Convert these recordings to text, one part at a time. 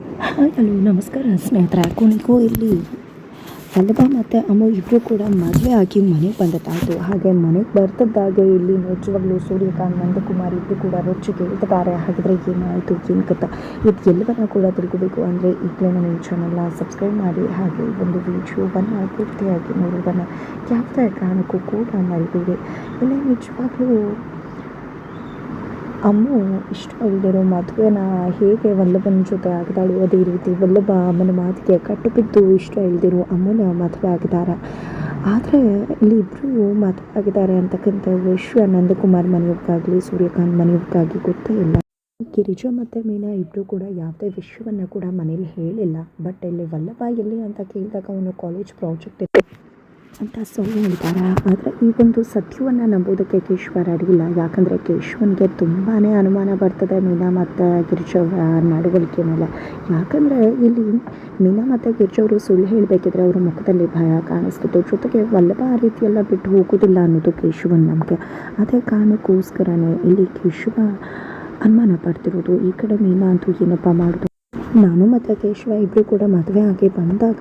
Hi, hello, ನಮಸ್ಕಾರ, ಸ್ನೇಹಿತರೆ. ಕುಣಿಕು ಇಲ್ಲಿ. ವಲ್ಲಭ ಮತ್ತು ಅಮ್ಮ ಇಬ್ಬರು ಕೂಡ ಮದುವೆ ಆಗಿ ಮನೆಗೆ ಬಂದದ್ದಾಯಿತು. ಹಾಗೆ ಮನೆಗೆ ಬರ್ತಿದ್ದಾಗೆ ಇಲ್ಲಿ ನಿಜವಾಗ್ಲೂ ಸೂರ್ಯಕಾಂತ್, ನಂದಕುಮಾರ್ ಇಬ್ಬರು ಕೂಡ ರೊಚ್ಚು ಇದ್ದಾರೆ ಹಾಗಿದ್ರೆ ಏನಾಯಿತು, ಏನು ಕಥ? ಇದು ಎಲ್ಲವನ್ನ ಕೂಡ ತಿಳ್ಕೋಬೇಕು ಅಂದರೆ ಈಗಲೇ ನಮ್ಮ ಈ ಚಾನಲ್ನ ಸಬ್ಸ್ಕ್ರೈಬ್ ಮಾಡಿ. ಹಾಗೆ ಒಂದು ವಿಡಿಯೋವನ್ನು ಪೂರ್ತಿಯಾಗಿ ನೋಡೋದನ್ನು ಯಾವುದೇ ಕಾರಣಕ್ಕೂ ಕೂಡ ಮರಿಬೇಡಿ. ಇಲ್ಲಿ ನಿಜವಾಗ್ಲೂ ಅಮ್ಮು, ಇಷ್ಟ ಇಲ್ದಿರೋ ಮದುವೆನ ಹೇಗೆ ವಲ್ಲಭನ ಜೊತೆ ಆಗಿದಾಳು ಅದೇ ರೀತಿ ವಲ್ಲಭ ಅಮ್ಮನ ಮಾತಿಗೆ ಕಟ್ಟು ಬಿದ್ದು ಇಷ್ಟ ಇಲ್ದಿರೋ ಅಮ್ಮನ ಮದುವೆ ಆಗಿದ್ದಾರೆ. ಆದರೆ ಇಲ್ಲಿ ಇಬ್ಬರು ಮದುವೆ ಆಗಿದ್ದಾರೆ ಅಂತಕ್ಕಂಥ ವಿಷಯ ನಂದಕುಮಾರ್ ಮನೆಯವ್ರಿಗಾಗಲಿ ಸೂರ್ಯಕಾಂತ್ ಮನೆಯವ್ರಿಗಾಗಿ ಗೊತ್ತೇ ಇಲ್ಲ. ಗಿರಿಜಾ ಮತ್ತು ಮೀನಾ ಇಬ್ಬರು ಕೂಡ ಯಾವುದೇ ವಿಷಯವನ್ನು ಕೂಡ ಮನೇಲಿ ಹೇಳಿಲ್ಲ. ಬಟ್ ಇಲ್ಲಿ ವಲ್ಲಭ ಎಲ್ಲಿ ಅಂತ ಕೇಳಿದಾಗ ಅವನು ಕಾಲೇಜ್ ಪ್ರಾಜೆಕ್ಟ್ ಇದೆ ಅಂತ ಸುಳ್ಳು ಹೇಳ್ತಾರೆ ಆದರೆ ಈ ಒಂದು ಸತ್ಯವನ್ನು ನಂಬೋದಕ್ಕೆ ಕೇಶವರ ಅಡಿಲ್ಲ ಯಾಕಂದರೆ ಕೇಶವನಿಗೆ ತುಂಬಾ ಅನುಮಾನ ಬರ್ತದೆ ಮೀನಾ ಮತ್ತು ಗಿರಿಜವ್ರ ನಡವಳಿಕೆ ಮೇಲೆ. ಯಾಕಂದರೆ ಇಲ್ಲಿ ಮೀನಾ ಮತ್ತು ಗಿರಿಜವರು ಸುಳ್ಳು ಹೇಳಬೇಕಿದ್ರೆ ಅವರ ಮುಖದಲ್ಲಿ ಭಯ ಕಾಣಿಸ್ತಿತ್ತು. ಜೊತೆಗೆ ವಲ್ಲಭ ಆ ರೀತಿಯೆಲ್ಲ ಬಿಟ್ಟು ಹೋಗೋದಿಲ್ಲ ಅನ್ನೋದು ಕೇಶವನ ನಮಗೆ ಅದೇ ಕಾರಣಕ್ಕೋಸ್ಕರನೇ ಇಲ್ಲಿ ಕೇಶವ ಅನುಮಾನ ಪಡ್ತಿರೋದು. ಈ ಕಡೆ ಮೀನಾ ಅಂತೂ ಏನಪ್ಪ ಮಾಡೋದು? ನಾನು ಮತ್ತು ಕೇಶವ ಇಬ್ಬರು ಕೂಡ ಮದುವೆ ಆಗಿ ಬಂದಾಗ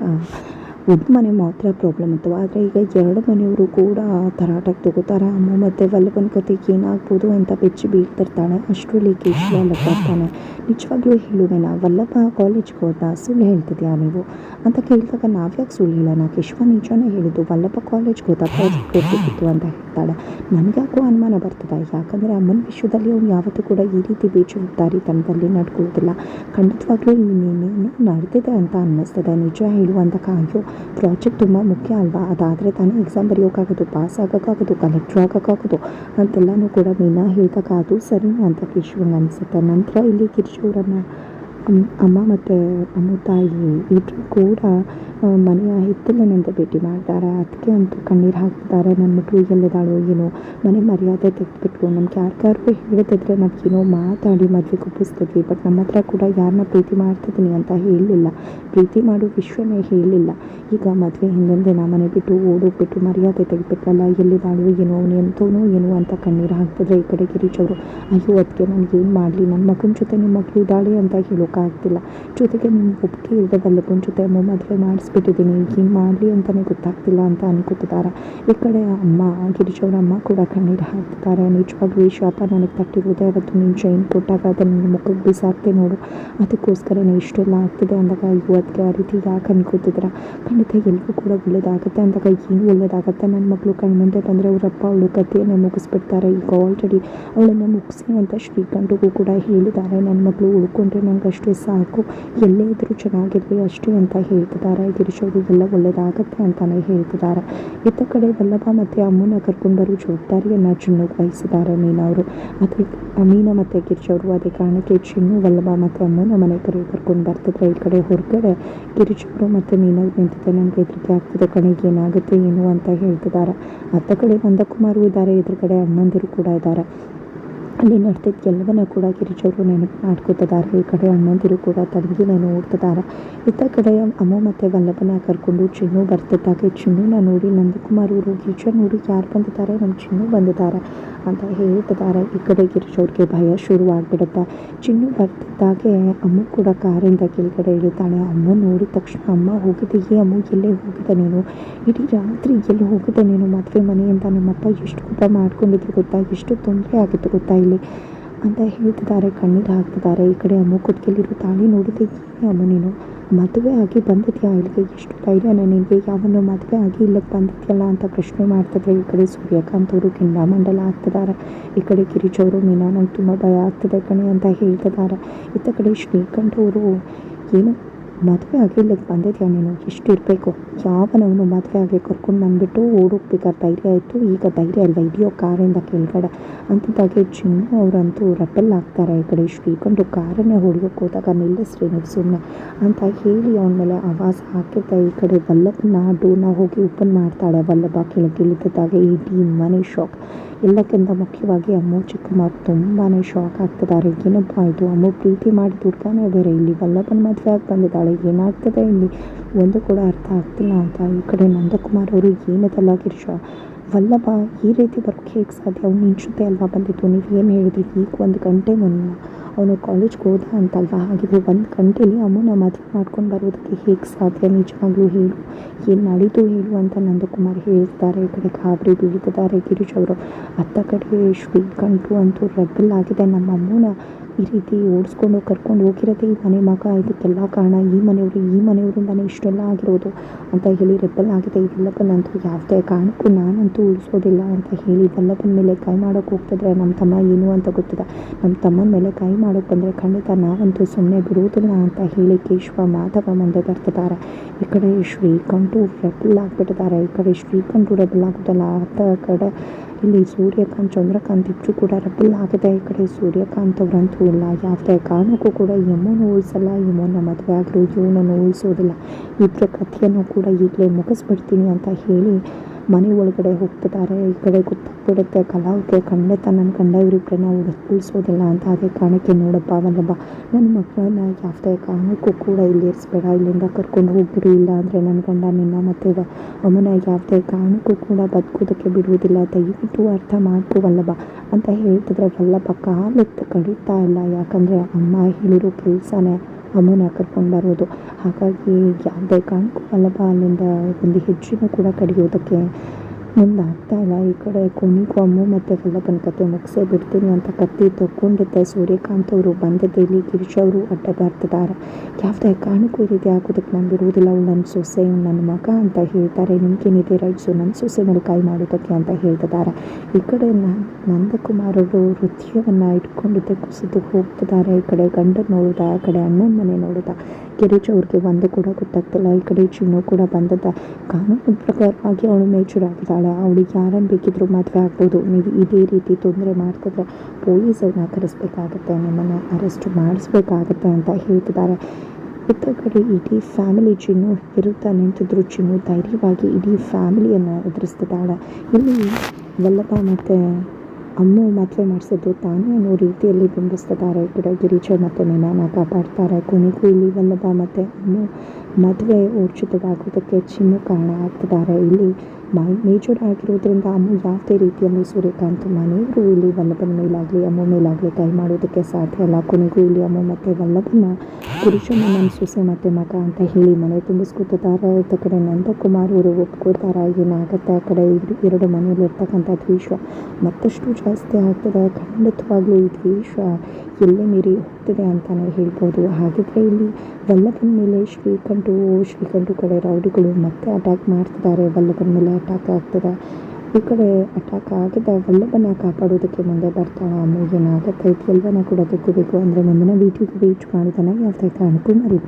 ಒಂದು ಮನೆ ಮಾತ್ರ ಪ್ರಾಬ್ಲಮ್ ಇತ್ತು. ಆದರೆ ಈಗ ಎರಡು ಮನೆಯವರು ಕೂಡ ತರಾಟಕ್ಕೆ ತಗೋತಾರೆ. ಅಮ್ಮ ಮತ್ತೆ ವಲ್ಲಭನ ಕತೆಗೆ ಏನಾಗ್ಬೋದು ಅಂತ ಬೆಚ್ಚಿ ಬೀಳ್ತಿರ್ತಾನೆ ಅಷ್ಟು ನಿಜವಾಗ್ಲೂ ಬರ್ತಾನೆ ನಿಜವಾಗ್ಲೂ ಹೇಳುವೆನಾ, ವಲ್ಲಭ ಕಾಲೇಜ್ಗೆ ಹೋದ ಸುಳ್ಳು ಹೇಳ್ತಿದ್ಯಾ ನೀವು? ಅಂತ ಕೇಳಿದಾಗ ನಾವ್ಯಾಕೆ ಸುಳ್ಳು ಹೇಳೋಣ? ಕೇಶವ ನಿಜನೇ ಹೇಳಿದ್ದು, ವಲ್ಲಭ ಕಾಲೇಜ್ಗೆ ಹೋದ ಪ್ರಾಜೆಕ್ಟ್ ಹೋಗ್ತಿತ್ತು ಅಂತ ಹೇಳ್ತಾಳೆ. ನನಗ್ಯಾಕೋ ಅನುಮಾನ ಬರ್ತದೆ? ಯಾಕಂದರೆ ಅಮ್ಮನ ವಿಷಯದಲ್ಲಿ ಅವ್ನು ಯಾವತ್ತೂ ಕೂಡ ಈ ರೀತಿ ಬೇಜವಾಬ್ದಾರಿ ತನದಲ್ಲಿ ನಡ್ಕೊಳ್ಳೋದಿಲ್ಲ. ಖಂಡಿತವಾಗ್ಲೂ ಇನ್ನೇನೇನು ನಡೆದಿದೆ ಅಂತ ಅನ್ನಿಸ್ತದೆ. ನಿಜ ಹೇಳುವಂತ ಕಾಯೋ ಪ್ರಾಜೆಕ್ಟ್ ತುಂಬ ಮುಖ್ಯ ಅಲ್ವಾ? ಅದಾದರೆ ತಾನೇ ಎಕ್ಸಾಮ್ ಬರೆಯೋಕ್ಕಾಗೋದು ಪಾಸ್ ಆಗೋಕ್ಕಾಗೋದು ಕಲೆಕ್ಟ್ರ್ ಆಗೋಕ್ಕಾಗೋದು ಅಂತೆಲ್ಲನೂ ಕೂಡ ಮೀನಾ ಹೇಳಿದಾಗ ಅದು ಸರಿನೇ ಅಂತ ಕೇಶವಂಗೆ ಅನಿಸುತ್ತೆ. ನಂತರ ಇಲ್ಲಿ ಕಿರಿಚೂರನ್ನು ಅಮ್ಮ ಮತ್ತು ಅಮ್ಮ ತಾಯಿ ಇಬ್ಬರು ಕೂಡ ಮನೆಯ ಹಿತ್ತಲಿನಿಂದ ಭೇಟಿ ಮಾಡ್ತಾರೆ. ಅದಕ್ಕೆ ಅಂತೂ ಕಣ್ಣೀರು ಹಾಕ್ತಾರೆ ನನ್ನ ಮಗಳು ಎಲ್ಲಿದ್ದಾಳೋ ಏನೋ ಮನೆ ಮರ್ಯಾದೆ ತೆಗೆದುಬಿಟ್ಟು ನಮ್ಗೆ ಯಾರಿಗಾರು ಹೇಳ್ತಿದ್ರೆ ಏನೋ ಮಾತಾಡಿ ಮದುವೆ ಒಪ್ಪಿಸ್ತಿದ್ವಿ. ಬಟ್ ನಮ್ಮ ಹತ್ರ ಕೂಡ ಯಾರನ್ನ ಪ್ರೀತಿ ಮಾಡ್ತಿದ್ದೀನಿ ಅಂತ ಹೇಳಲಿಲ್ಲ ಪ್ರೀತಿ ಮಾಡೋ ವಿಷಯನೇ ಹೇಳಲಿಲ್ಲ ಈಗ ಮದುವೆ ಹಿಂದಿನ ದಿನ ಮನೆ ಬಿಟ್ಟು ಓಡೋಗ್ಬಿಟ್ಟು ಮರ್ಯಾದೆ ತೆಗೆದ್ಬಿಟ್ವಲ್ಲ ಎಲ್ಲಿದ್ದಾಳು ಏನೋ ಅವನು ಎಂತವನೋ ಏನೋ ಅಂತ ಕಣ್ಣೀರು ಹಾಕ್ತಿದ್ರೆ ಈ ಕಡೆ ಗಿರೀಶವರು ಅಯ್ಯೋ ಅದಕ್ಕೆ ನಾನು ಏನು ಮಾಡಲಿ? ನನ್ನ ಮಗನ ಜೊತೆ ನಿಮ್ಮ ಮಗಳು ಇದ್ದಾಳೆ ಅಂತ ಹೇಳೋಕ್ಕಾಗ್ತಿಲ್ಲ ಜೊತೆಗೆ ನಿಮ್ಮ ಒಪ್ಪಿಗೆ ಇಲ್ಲದೆ ವಲ್ಲಭನ ಜೊತೆ ಮದುವೆ ಮಾಡಿಸ್ಬಿಟ್ಟಿದ್ದೀನಿ. ಏನು ಮಾಡಲಿ ಅಂತಲೇ ಗೊತ್ತಾಗ್ತಿಲ್ಲ ಅಂತ ಅನ್ಕೋತಿದ್ದಾರೆ ಈ ಕಡೆ ಅಮ್ಮ ಗಿರೀಶವ್ರ ಅಮ್ಮ ಕೂಡ ಕಣ್ಣೀರು ಹಾಕ್ತಿದ್ದಾರೆ ನಿಜವಾಗ್ಲೂ ಈ ಶಾಪ ನನಗೆ ತಟ್ಟಿರೋದೇ ಅವತ್ತು ನೀನು ಚೈನ್ ಕೊಟ್ಟಾಗ ಅದನ್ನು ನಿನ್ನ ಮುಖಕ್ಕೆ ಬಿಸಾಕ್ತೆ ನೋಡು. ಅದಕ್ಕೋಸ್ಕರನೇ ಇಷ್ಟೆಲ್ಲ ಆಗ್ತಿದೆ ಅಂದಾಗ ಇವತ್ತಿಗೆ ಆ ರೀತಿ ಯಾಕೆ ಅನ್ಕೋತಿದ್ರ? ಖಂಡಿತ ಎಲ್ರಿಗೂ ಕೂಡ ಒಳ್ಳೇದಾಗುತ್ತೆ ಅಂದಾಗ ಏನು ಒಳ್ಳೇದಾಗುತ್ತೆ? ನನ್ನ ಮಗಳು ಕಣ್ಮುಂದೆ ಬಂದರೆ ಅವರಪ್ಪ ಅವಳು ಕಥೆಯನ್ನು ಮುಗಿಸ್ಬಿಡ್ತಾರೆ. ಈಗ ಆಲ್ರೆಡಿ ಅವಳನ್ನು ಮುಗಿಸಿ ಅಂತ ಶ್ರೀಕಂಠಗೂ ಕೂಡ ಹೇಳಿದ್ದಾರೆ. ನನ್ನ ಮಗಳು ಉಳ್ಕೊಂಡ್ರೆ ನಂಗೆ ಅಷ್ಟೇ ಸಾಕು. ಎಲ್ಲೇ ಇದ್ದರೂ ಚೆನ್ನಾಗಿರಲಿ, ಅಷ್ಟೇ ಅಂತ ಹೇಳ್ತಿದ್ದಾರೆ. ಗಿರೀಶ್ ಅವರು ಎಲ್ಲ ಒಳ್ಳೆಯದಾಗತ್ತೆ ಅಂತಲೇ ಹೇಳ್ತಿದ್ದಾರೆ. ಇತ್ತ ಕಡೆ ವಲ್ಲಭ ಮತ್ತು ಅಮ್ಮನ ಕರ್ಕೊಂಡು ಬರೋ ಜವಾಬ್ದಾರಿಯನ್ನು ಚಿನ್ನು ವಹಿಸಿದ್ದಾರೆ ಮೀನಾ ಅವರು. ಅದೇ, ಮೀನಾ ಮತ್ತು ಗಿರೀಶ್ ಅವರು ಅದೇ ಕಾರಣಕ್ಕೆ ಚಿನ್ನು, ವಲ್ಲಭ ಮತ್ತು ಅಮ್ಮನ ಮನೆ ಕರೆ ಕರ್ಕೊಂಡು ಬರ್ತಿದ್ರೆ. ಈ ಕಡೆ ಹೊರಗಡೆ ಗಿರೀಶ್ ಅವರು ಮತ್ತು ಮೀನಾ ಅವ್ರು ನಿಂತಿದ್ದೆ ನನಗೆ ಹೆದರಿಕೆ ಆಗ್ತಿದೆ ಕಣಿಗೆ ಏನಾಗುತ್ತೆ, ಏನು ಅಂತ ಹೇಳ್ತಿದ್ದಾರೆ. ಅತ್ತ ಕಡೆ ನಂದಕುಮಾರು ಇದ್ದಾರೆ, ಎದುರುಗಡೆ ಅಣ್ಣಂದಿರು ಕೂಡ ಇದ್ದಾರೆ. ಅಲ್ಲಿ ನಡೆದಿದ್ದ ಎಲ್ಲವನ್ನ ಕೂಡ ಗಿರಿಜವರು ನೆನಪು ಮಾಡ್ಕೋತಿದ್ದಾರೆ. ಈ ಕಡೆ ಅಣ್ಣಂದಿರು ಕೂಡ ತಂಗಿನ ನೋಡ್ತಿದ್ದಾರೆ ಇತ್ತ ಕಡೆ ಅಮ್ಮ ಮತ್ತೆ ವಲ್ಲಭನ ಕರ್ಕೊಂಡು ಚಿನ್ನು ಬರ್ತಿದ್ದಾಗ. ಚಿನ್ನುನ ನೋಡಿ ನಂದಕುಮಾರ್ ಅವರು ಗಿರಿಜ ನೋಡಿ ಯಾರು ಬಂದಿದ್ದಾರೆ? ನಮ್ಮ ಚಿನ್ನು ಬಂದಿದ್ದಾರೆ. ಅಂತ ಹೇಳ್ತಿದ್ದಾರೆ ಈ ಕಡೆ ಗಿರಿಜವ್ರಿಗೆ ಭಯ ಶುರುವಾಗ್ಬಿಡುತ್ತೆ. ಚಿನ್ನು ಬರ್ತಿದ್ದಾಗೆ ಅಮ್ಮ ಕೂಡ ಕಾರಿಂದ ಕೆಳಗಡೆ ಇಳಿತಾಳೆ. ಅಮ್ಮ ನೋಡಿದ ತಕ್ಷಣ, ಅಮ್ಮ ಹೋಗಿದೆಯೇ ಅಮ್ಮ, ಎಲ್ಲೇ ಹೋಗಿದೆ ನೀನು? ಇಡೀ ರಾತ್ರಿ ಎಲ್ಲಿ ಹೋಗಿದೆ ನೀನು? ಮದುವೆ ಮನೆಯಿಂದ ನಮ್ಮಪ್ಪ ಎಷ್ಟು ಕೋಪ ಮಾಡ್ಕೊಂಡಿದ್ರು ಗೊತ್ತಾ? ಎಷ್ಟು ತೊಂದರೆ ಆಗಿತ್ತು ಗೊತ್ತಾ ಇಲ್ಲಿ? ಅಂತ ಹೇಳ್ತಿದ್ದಾರೆ, ಕಣ್ಣೀರು ಹಾಕ್ತಿದ್ದಾರೆ. ಈ ಕಡೆ ಅಮ್ಮ ಕುತ್ಕೆಲಿರೋ ತಾಳಿ ನೋಡಿದ್ದೆ ಅಮ್ಮ ನೀನು? ಮದುವೆ ಆಗಿ ಬಂದಿದ್ಯಾ? ಇಲ್ಲಿಗೆ ಎಷ್ಟು ಧೈರ್ಯ ನಿನಗೆ? ಯಾವನ್ನೋ ಮದುವೆ ಆಗಿ ಇಲ್ಲಿಗೆ ಬಂದಿದ್ಯಲ್ಲ ಅಂತ ಪ್ರಶ್ನೆ ಮಾಡ್ತಿದ್ರೆ ಈ ಕಡೆ ಸೂರ್ಯಕಾಂತ್ ಅವರು ಕೆಂಡಾಮಂಡಲ ಆಗ್ತಿದ್ದಾರೆ ಈ ಕಡೆ ಗಿರೀಶ್ ಅವರು ಮೀನಾ ನಂಗೆ ತುಂಬ ಭಯ ಆಗ್ತಿದೆ ಕಣೆ ಅಂತ ಹೇಳ್ತಿದ್ದಾರೆ ಇತ್ತ ಕಡೆ ಶ್ರೀಕಂಠ ಅವರು ಏನು ಮದುವೆ ಆಗಿಲ್ಲ ಬಂದಿದ್ಯಾ ನೀನು? ಎಷ್ಟು ಇರಬೇಕು. ಯಾವನವನು ಮದುವೆ ಆಗಿ ಕರ್ಕೊಂಡು ಬಂದುಬಿಟ್ಟು ಓಡೋಗ್ಬೇಕಾದ್ರೆ ಧೈರ್ಯ ಆಯಿತು. ಈಗ ಧೈರ್ಯ ಅಲ್ವಾ? ಇಡಿಯೋ ಕಾರಿಂದ ಕೆಳಗಡೆ. ಅಂತಿದ್ದಾಗೆ ಚಿನ್ನು ಅವರಂತೂ ರಪೆಲ್ ಆಗ್ತಾರೆ ಈ ಕಡೆ. ಶ್ರೀಕಂಡು ಕಾರನ್ನೇ ಹೊಡಿಯೋಕೆ ಹೋದಾಗ ನಿಲ್ಲಿಸ್ರಿ ನೀವು ಸುಮ್ಮನೆ ಅಂತ ಹೇಳಿ ಅವನ ಮೇಲೆ ಆವಾಜ್ ಹಾಕಿದ್ದ ಈ ಕಡೆ ವಲ್ಲಭನ ಡೋರ್ನ ಹೋಗಿ ಓಪನ್ ಮಾಡ್ತಾಳೆ ವಲ್ಲಭ ಕೆಳಗೆ ಇಳಿದಿದ್ದಾಗ. ಇಡೀ ಮನೆ ಶಾಕ್. ಎಲ್ಲಕ್ಕಿಂತ ಮುಖ್ಯವಾಗಿ ಅಮ್ಮ, ಚಿಕ್ಕಮ್ಮ ತುಂಬಾ ಶಾಕ್ ಆಗ್ತಿದ್ದಾರೆ. ಏನಪ್ಪ ಇದು? ಅಮ್ಮ ಪ್ರೀತಿ ಮಾಡಿ ಹುಡ್ಗಾನೇ ಬೇರೆ. ಇಲ್ಲಿ ವಲ್ಲಭನ ಮದುವೆ ಆಗಿ ಬಂದಿದ್ದಾಳೆ. ಏನಾಗ್ತದೆ ಇಲ್ಲಿ? ಒಂದು ಕೂಡ ಅರ್ಥ ಆಗ್ತಿಲ್ಲ ಅಂತ ಈ ಕಡೆ ನಂದಕುಮಾರ್ ಅವರು ಏನದಲ್ಲ ಗಿರೀಶ ವಲ್ಲಭ ಈ ರೀತಿ ಬರೋಕ್ಕೆ ಹೇಗೆ ಸಾಧ್ಯ? ಅವ್ನು ನಿಂಚುತ್ತೆ ಅಲ್ವಾ ಬಂದಿತ್ತು ನೀವು ಏನು ಹೇಳಿದ್ರಿ? ಈಗ ಒಂದು ಗಂಟೆ ಮುನ್ನ ಅವನು ಕಾಲೇಜ್ಗೆ ಹೋದ ಅಂತಲ್ವಾ? ಹಾಗಿದ್ರೆ ಒಂದು ಗಂಟೆಲಿ ಅಮ್ಮನ ಮದುವೆ ಮಾಡ್ಕೊಂಡು ಬರೋದಕ್ಕೆ ಹೇಗೆ ಸಾಧ್ಯ? ನಿಜವಾಗ್ಲೂ ಹೇಳು. ಏನು ನಡೀತು ಹೇಳು ಅಂತ ನಂದಕುಮಾರ್ ಹೇಳ್ತಾರೆ ಈ ಕಡೆ ಗಾಬರಿ ಬೀಳ್ತಿದ್ದಾರೆ ಗಿರೀಶ್ ಅವರು. ಅತ್ತ ಕಡೆ ಶ್ರೀಕಂಠು ಅಂತೂ ರೆಬಲ್ ಆಗಿದೆ. ನಮ್ಮ ಅಮ್ಮನ ಈ ರೀತಿ ಓಡಿಸ್ಕೊಂಡು ಕರ್ಕೊಂಡು ಹೋಗಿರೋದೆ ಈ ಮನೆ ಮಗ. ಇದಕ್ಕೆಲ್ಲ ಕಾರಣ ಈ ಮನೆಯವರು, ಈ ಮನೆಯವರಿಂದನೇ ಇಷ್ಟೆಲ್ಲ ಆಗಿರೋದು ಅಂತ ಹೇಳಿ ರೆಬಲ್ ಆಗಿದೆ. ಈ ಯಾವುದೇ ಕಾರಣಕ್ಕೂ ನಾನಂತೂ ಉಳಿಸೋದಿಲ್ಲ ಅಂತ ಹೇಳಿ ವಲ್ಲಭನ ಮೇಲೆ ಕೈ ಮಾಡೋಕೆ ಹೋಗ್ತಿದ್ರೆ ನಮ್ಮ ತಮ್ಮ ಏನು ಅಂತ ಗೊತ್ತಿದೆ ನಮ್ಮ ತಮ್ಮನ ಮೇಲೆ ಕೈ ಮಾಡೋಕೆ ಬಂದರೆ ಖಂಡಿತ ನಾವಂತೂ ಸುಮ್ಮನೆ ಬಿಡುವುದಿಲ್ಲ ಅಂತ ಹೇಳಿ ಕೇಶವ, ಮಾಧವ ಮುಂದೆ ಬರ್ತಿದ್ದಾರೆ. ಈ ಕಡೆ ಶ್ರೀಕಂಠು ರೆಬಲ್ ಆಗಿಬಿಟ್ಟಿದ್ದಾರೆ. ಈ ಕಡೆ ಶ್ರೀಕಂಠು ರೆಬಲ್ ಆಗೋದಲ್ಲ, ಆತ ಕಡೆ ಇಲ್ಲಿ ಸೂರ್ಯಕಾಂತ್, ಚಂದ್ರಕಾಂತ್ ಇಬ್ರು ಕೂಡ ರಬ್ಬಲ್ ಆಗಿದೆ ಈ ಕಡೆ ಸೂರ್ಯಕಾಂತ್ ಅವರಂತೂ ಇಲ್ಲ. ಯಾವುದೇ ಕಾರಣಕ್ಕೂ ಕೂಡ ಯಮುನ ಉಳಿಸಲ್ಲ, ಯಮುನ ಮದುವೆ ಆಗಲು ಇವನನ್ನು ಉಳಿಸೋದಿಲ್ಲ. ಇಬ್ಬರ ಕಥೆಯನ್ನು ಕೂಡ ಈಗಲೇ ಮುಗಿಸ್ಬಿಡ್ತೀನಿ ಅಂತ ಹೇಳಿ ಮನೆ ಒಳಗಡೆ ಹೋಗ್ತಿದ್ದಾರೆ. ಈ ಕಡೆ ಗೊತ್ತಾಗ್ಬಿಡುತ್ತೆ ಕಲಾವಿಗೆ ಖಂಡಿತ ನನ್ನ ಗಂಡ ಇವರಿಬ್ಬರನ್ನ ಉಳಿಸ್ ಉಳಿಸೋದಿಲ್ಲ ಅಂತ ಅದೇ ಕಾರಣಕ್ಕೆ ನೋಡಪ್ಪ ವಲ್ಲಭ ನನ್ನ ಮಕ್ಕಳನ್ನ ಯಾವುದೇ ಕಾರಣಕ್ಕೂ ಕೂಡ ಇಲ್ಲಿ ಇರಿಸ್ಬೇಡ, ಇಲ್ಲಿಂದ ಕರ್ಕೊಂಡು ಹೋಗ್ಬಿಡು. ಇಲ್ಲ ಅಂದರೆ ನನ್ನ ಗಂಡ ನಿನ್ನ ಮತ್ತೆ ಅಮ್ಮನ ಯಾವುದೇ ಕಾರಣಕ್ಕೂ ಕೂಡ ಬದುಕೋದಕ್ಕೆ ಬಿಡುವುದಿಲ್ಲ. ದಯವಿಟ್ಟು ಅರ್ಥ ಮಾಡ್ಕೋ ವಲ್ಲಭ ಅಂತ ಹೇಳ್ತಿದ್ರೆ ವಲ್ಲಭ ಕಾಲೆತ್ತು ಕಡಿತಾ ಇಲ್ಲ. ಯಾಕಂದರೆ ಅಮ್ಮ ಹೇಳಿರೋ ಕೆಲಸನೇ ಅಮ್ಮನ ಕರ್ಕೊಂಡು ಬರೋದು. ಹಾಗಾಗಿ ಯಾವುದೇ ಕಾರಣಕ್ಕೂ ಅಲ್ಲಿಂದ ಒಂದು ಹೆಜ್ಜೆನೂ ಕೂಡ ಕಡಿಯೋದಕ್ಕೆ ಮುಂದಾಗ್ತಾ ಇಲ್ಲ ಈ ಕಡೆ ಕೊನೆಗೂ ಅಮ್ಮ ಮತ್ತು ವಲ್ಲಭನ ಕತೆ ಮುಗಿಸೇ ಬಿಡ್ತೀನಿ ಅಂತ ಕತ್ತಿ ತಗೊಂಡಿದ್ದೆ ಸೂರ್ಯಕಾಂತ್ ಅವರು ಬಂದಿದ್ದೆ ಇಲ್ಲಿ ಗಿರೀಶ್ ಅವರು ಅಡ್ಡ ಬರ್ತಿದ್ದಾರೆ ಯಾವುದೇ ಕಾರಣಕ್ಕೂ ಈ ರೀತಿ ಹಾಕೋದಕ್ಕೆ ನಾನು ಬಿಡುವುದಿಲ್ಲ. ಅವಳು ನನ್ನ ಸೊಸೆ ನನ್ನ ಮಗ ಅಂತ ಹೇಳ್ತಾರೆ. ನಿಮ್ಗೇನಿದೆ ರೈಟ್ಸು? ನನ್ನ ಸೊಸೆ ಮೇಲೆ ಕೈ ಮಾಡೋದಕ್ಕೆ ಅಂತ ಹೇಳ್ತಿದ್ದಾರೆ ಈ ಕಡೆ ನ- ನಂದಕುಮಾರ್ ಅವರು ಹೃದಯವನ್ನು ಇಟ್ಕೊಂಡಿದ್ದೆ, ಕುಸಿದು ಹೋಗ್ತಿದ್ದಾರೆ ಈ ಕಡೆ ಗಂಡನ ನೋಡುದಾ, ಆ ಕಡೆ ಅಣ್ಣನ ಮನೆ ನೋಡಿದ. ಗಿರೀಶ್ ಅವ್ರಿಗೆ ಒಂದು ಕೂಡ ಗೊತ್ತಾಗ್ತಿಲ್ಲ. ಈ ಕಡೆ ಚಿನ್ನು ಕೂಡ ಬಂದದ ಕಾನೂನು ಪ್ರಕಾರವಾಗಿ ಅವಳು ಮೇಚೂರ್ ಆಗಿದ್ದಾಳೆ ಅವಳಿಗೆ ಯಾರನ್ನು ಬೇಕಿದ್ರೂ ಮದುವೆ ಆಗ್ಬೋದು. ನೀವು ಇದೇ ರೀತಿ ತೊಂದರೆ ಮಾಡ್ತಿದ್ರೆ ಪೊಲೀಸರನ್ನ ಕರೆಸ್ಬೇಕಾಗತ್ತೆ. ನಿಮ್ಮನ್ನು ಅರೆಸ್ಟ್ ಮಾಡಿಸ್ಬೇಕಾಗತ್ತೆ ಅಂತ ಹೇಳ್ತಿದ್ದಾರೆ. ಇತ್ತ ಕಡೆ, ಇಡೀ ಫ್ಯಾಮಿಲಿ ಚಿನ್ನು ವಿರುದ್ಧ ನಿಂತಿದ್ರು. ಚಿನ್ನು ಧೈರ್ಯವಾಗಿ ಇಡೀ ಫ್ಯಾಮಿಲಿಯನ್ನು ಎದುರಿಸ್ತಿದ್ದಾಳೆ. ಇಲ್ಲಿ ವಲ್ಲಭ ಮತ್ತು ಅಮ್ಮ ಮದುವೆ ಮಾಡಿಸಿದ್ದು ತಾನೇ ಅನ್ನೋ ರೀತಿಯಲ್ಲಿ ಬಿಂಬಿಸ್ತಿದ್ದಾರೆ. ಕೂಡ ಗಿರೀಶ ಮತ್ತು ಮೀನಾನ ಕಾಪಾಡ್ತಾರೆ ಕೊನೆಗೂ ಇಲ್ಲಿ ವಲ್ಲಭ ಮತ್ತು. ಅಮ್ಮ ಮದುವೆ ಊರ್ಜಿತವಾಗೋದಕ್ಕೆ ಚಿನ್ನು ಕಾರಣ ಆಗ್ತಿದ್ದಾರೆ. ಇಲ್ಲಿ ಮೈ, ಮೇಜರ್ ಆಗಿರೋದ್ರಿಂದ ಅಮ್ಮ ಯಾವುದೇ ರೀತಿಯಲ್ಲಿ ಸೂರ್ಯಕಾಂತ್ ಮನೆಯವರು ಇಲ್ಲಿ ವಲ್ಲಭನ ಮೇಲಾಗಲಿ, ಅಮ್ಮ ಮೇಲಾಗಲಿ ಕೈ ಮಾಡೋದಕ್ಕೆ ಸಾಧ್ಯ ಇಲ್ಲ. ಕೊನೆಗೂ ಇಲ್ಲಿ ಅಮ್ಮ ಮತ್ತು ವಲ್ಲಭನ, ಪುರುಷನ ನನ್ನ ಸೊಸೆ ಮತ್ತು ಮಗ ಅಂತ ಹೇಳಿ ಮನೆ ತುಂಬಿಸ್ಕೊತಿದ್ದಾರೆ ಇರ್ತ ಕಡೆ ನಂದಕುಮಾರ್ ಅವರು ಒಪ್ಕೊಳ್ತಾರೆ ಏನಾಗುತ್ತೆ ಆ ಕಡೆ ಎರಡು ಮನೆಯಲ್ಲಿ ಇರ್ತಕ್ಕಂಥ ದ್ವೇಷ ಮತ್ತಷ್ಟು ಜಾಸ್ತಿ ಆಗ್ತದೆ. ಖಂಡಿತವಾಗ್ಲೂ ಈ ದ್ವೇಷ ಎಲ್ಲೇ ಮೀರಿ ಹೋಗ್ತಿದೆ ಅಂತಲೇ ಹೇಳ್ಬೋದು. ಹಾಗಿದ್ರೆ ಇಲ್ಲಿ ವಲ್ಲಭನ ಮೇಲೆ ಶ್ರೀಕಂಠು ಶ್ರೀಕಂಠು ಕಡೆ ರೌಡಿಗಳು ಮತ್ತೆ ಅಟ್ಯಾಕ್ ಮಾಡ್ತಿದ್ದಾರೆ. ವಲ್ಲಭನ ಮೇಲೆ ಅಟ್ಯಾಕ್ ಆಗ್ತದೆ. ಈ ಕಡೆ ಅಟ್ಯಾಕ್ ಆಗಿದೆ ವಲ್ಲಭನ ಕಾಪಾಡೋದಕ್ಕೆ ಮುಂದೆ ಬರ್ತಾಳೆ ಅಮ್ಮ ಏನಾಗುತ್ತೆ ಇದೆಲ್ಲವನ್ನ ಕೂಡ ತಿಳ್ಕೋಬೇಕು ಅಂದರೆ ಮುಂದಿನ ವೀಡಿಯೋಗೆ ವೇಟ್ ಮಾಡಿದಾನೆ ಯಾವುದೇ ಕಾರಣಕ್ಕೂ ಮರಿ